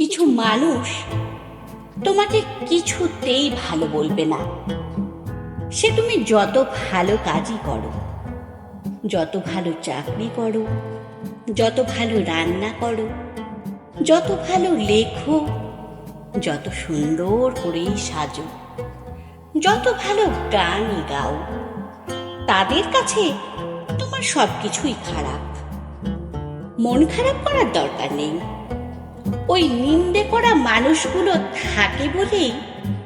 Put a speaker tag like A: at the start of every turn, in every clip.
A: কিছু মানুষ তোমাকে কিছুতেই ভালো বলবে না। সে তুমি যত ভালো কাজই করো, যত ভালো চাকরি করো, যত ভালো রান্না করো, যত ভালো লেখো, যত সুন্দর করেই সাজো, যত ভালো গানই গাও, তাদের কাছে তোমার সব কিছুই খারাপ। মন খারাপ করার দরকার নেই। ওই নিন্দে করা মানুষগুলো থাকে বলেই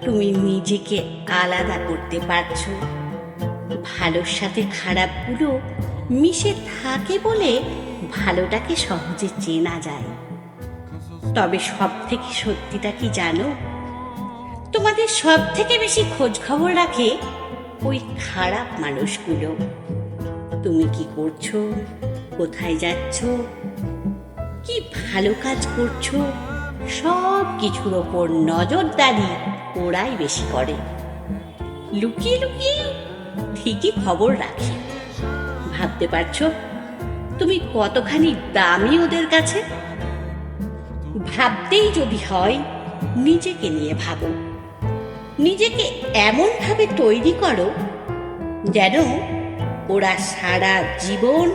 A: তুমি নিজেকে আলাদা করতে পারছ। ভালোর সাথে খারাপগুলো মিশে থাকে বলে ভালোটাকে সহজে চেনা যায়। তবে সব থেকে সত্যিটা কি জানো? তোমাদের সব থেকে বেশি খোঁজ খবর রাখে ওই খারাপ মানুষগুলো। তুমি কি করছ? কোথায় যাচ্ছ? কি ভালো কাজ করছ? সব কিছুর ওপর নজরদারি ওরাই বেশি করে। লুকিয়ে লুকিয়ে ঠিকই খবর রাখে। ভাবতে পারছ? তুমি কতখানি দামি ওদের কাছে? ভাবতেই যদি হয়, নিজেকে নিয়ে ভাবো। নিজেকে এমনভাবে তৈরি করো যেন ওরা সারা জীবন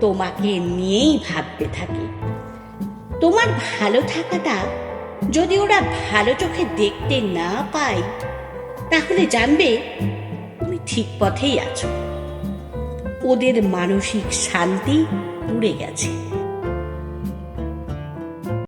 A: তোমাকে নিয়েই ভাবতে থাকে। তোমার ভালো থাকাটা যদি ওরা ভালো চোখে দেখতে না পায়, তাহলে জানবে তুমি ঠিক পথেই আছো। ওদের মানসিক শান্তি উড়ে গেছে।